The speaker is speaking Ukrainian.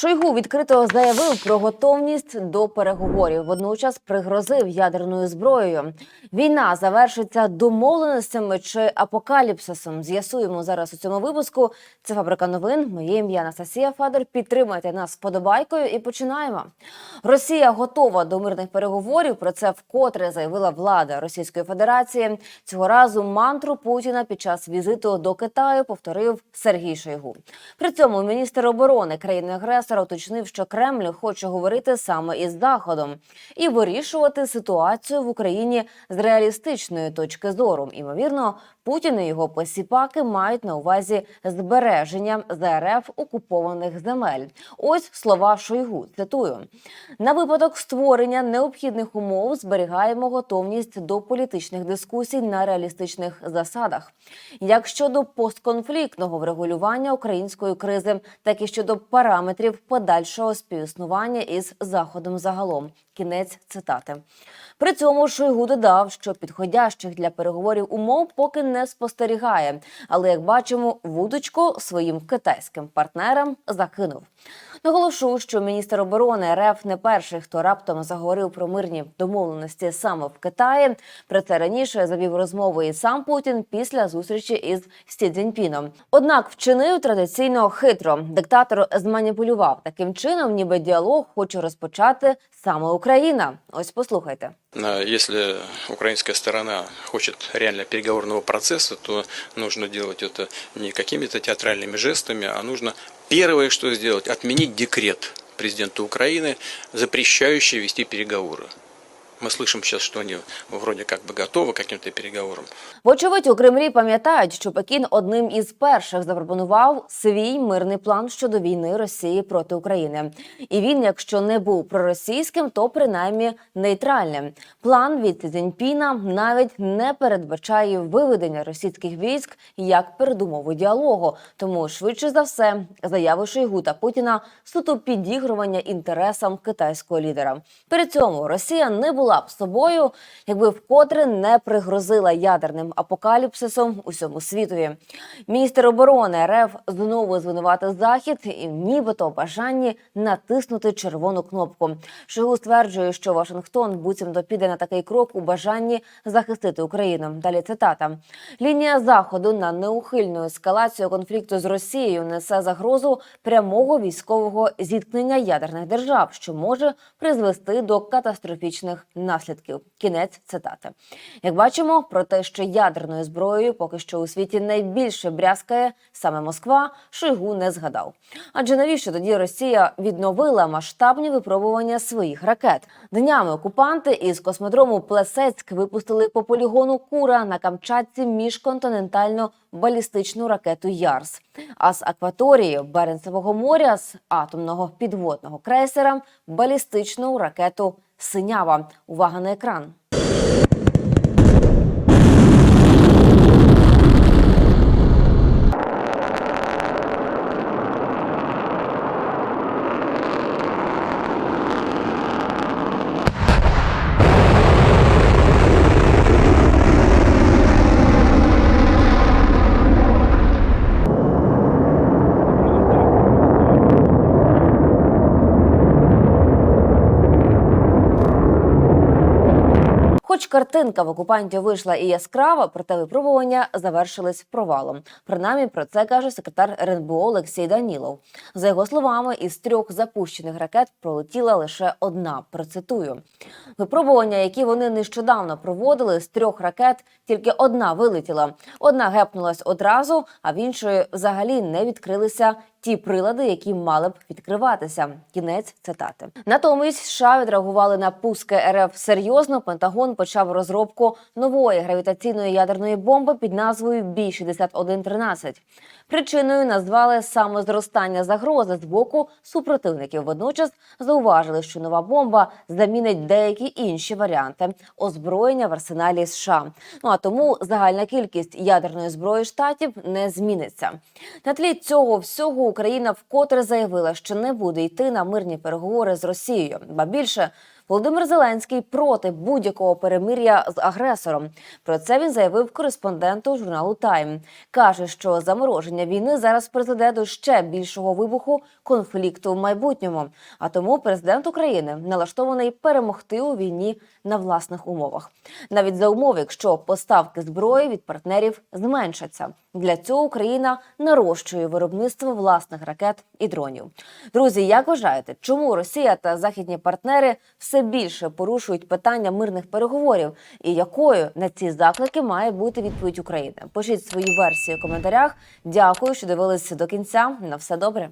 Шойгу відкрито заявив про готовність до переговорів. Водночас пригрозив ядерною зброєю. Війна завершиться домовленостями чи апокаліпсисом. З'ясуємо зараз у цьому випуску. Це фабрика новин. Моє ім'я Анастасія Федор. Підтримайте нас вподобайкою і починаємо. Росія готова до мирних переговорів. Про це вкотре заявила влада Російської Федерації. Цього разу мантру Путіна під час візиту до Китаю повторив Сергій Шойгу. При цьому міністр оборони країни-агресора уточнив, що Кремль хоче говорити саме із Заходом і вирішувати ситуацію в Україні з реалістичної точки зору. Імовірно, Путін і його посіпаки мають на увазі збереження ЗРФ окупованих земель. Ось слова Шойгу. Цитую: на випадок створення необхідних умов зберігаємо готовність до політичних дискусій на реалістичних засадах, як щодо постконфліктного врегулювання української кризи, так і щодо параметрів подальшого співіснування із заходом загалом. Кінець цитати. При цьому Шойгу додав, що підходящих для переговорів умов поки не спостерігає. Але як бачимо, вудочку своїм китайським партнерам закинув. Наголошу, що міністр оборони РФ не перший, хто раптом заговорив про мирні домовленості саме в Китаї. Про це раніше завів розмови і сам Путін після зустрічі із Сі Цзіньпіном. Однак вчинив традиційно хитро. Диктатор зманіпулював таким чином, ніби діалог хоче розпочати саме Україна. Ось послухайте. А Если украинская сторона хочет реально переговорного процесса, то нужно делать это не какими-то театральными жестами, а нужно первое, что сделать, отменить декрет президента Украины, запрещающий вести переговоры. Мы слышим сейчас, что они вроде как бы готовы к каким-то переговорам. Вочевидь, у Кремлі пам'ятають, що Пекін одним із перших запропонував свій мирний план щодо війни Росії проти України. І він, якщо не був проросійським, то принаймні нейтральним. План від Сі Цзіньпіна навіть не передбачає виведення російських військ як передумову діалогу. Тому швидше за все заяви Шойгу та Путіна суто підігрування інтересам китайського лідера. При цьому Росія не була б собою, якби вкотре не пригрозила ядерним апокаліпсисом усьому світові. Міністр оборони РФ знову звинуватив захід і нібито бажанні натиснути червону кнопку. Шойгу стверджує, що Вашингтон буцімто піде на такий крок у бажанні захистити Україну. Далі цитата: лінія заходу на неухильну ескалацію конфлікту з Росією несе загрозу прямого військового зіткнення ядерних держав, що може призвести до катастрофічних наслідків. Кінець цитати. Як бачимо, про те, що ядерною зброєю поки що у світі найбільше брязкає саме Москва, Шойгу не згадав. Адже навіщо тоді Росія відновила масштабні випробування своїх ракет? Днями окупанти із космодрому Плесецьк випустили по полігону Кура на Камчатці міжконтинентальну балістичну ракету Ярс. А з акваторії Беренцевого моря з атомного підводного крейсера балістичну ракету Синява. Увага на екран. Хоч картинка в окупантів вийшла і яскрава, проте випробування завершились провалом. Принаймні про це каже секретар РНБО Олексій Данілов. За його словами, із трьох запущених ракет пролетіла лише одна. Процитую випробування, які вони нещодавно проводили з трьох ракет, тільки одна вилетіла. Одна гепнулась одразу, а в іншої взагалі не відкрилися ті прилади, які мали б відкриватися. Кінець цитати. Натомість США відреагували на пуски РФ серйозно. Пентагон почав розробку нової гравітаційної ядерної бомби під назвою Бі 6113 Причиною назвали саме зростання загрози з боку супротивників. Водночас зауважили, що нова бомба замінить деякі інші варіанти озброєння в арсеналі США. Ну а тому загальна кількість ядерної зброї штатів не зміниться. На тлі цього всього Україна вкотре заявила, що не буде йти на мирні переговори з Росією, ба більше Володимир Зеленський проти будь-якого перемир'я з агресором. Про це він заявив кореспонденту журналу Тайм. каже, що замороження війни зараз призведе до ще більшого вибуху конфлікту в майбутньому. А тому президент України налаштований перемогти у війні на власних умовах, навіть за умов, якщо поставки зброї від партнерів зменшаться. Для цього Україна нарощує виробництво власних ракет і дронів. Друзі, як вважаєте, чому Росія та західні партнери все більше порушують питання мирних переговорів? І якою на ці заклики має бути відповідь України? Пишіть свої версії у коментарях. Дякую, що дивилися до кінця. На все добре.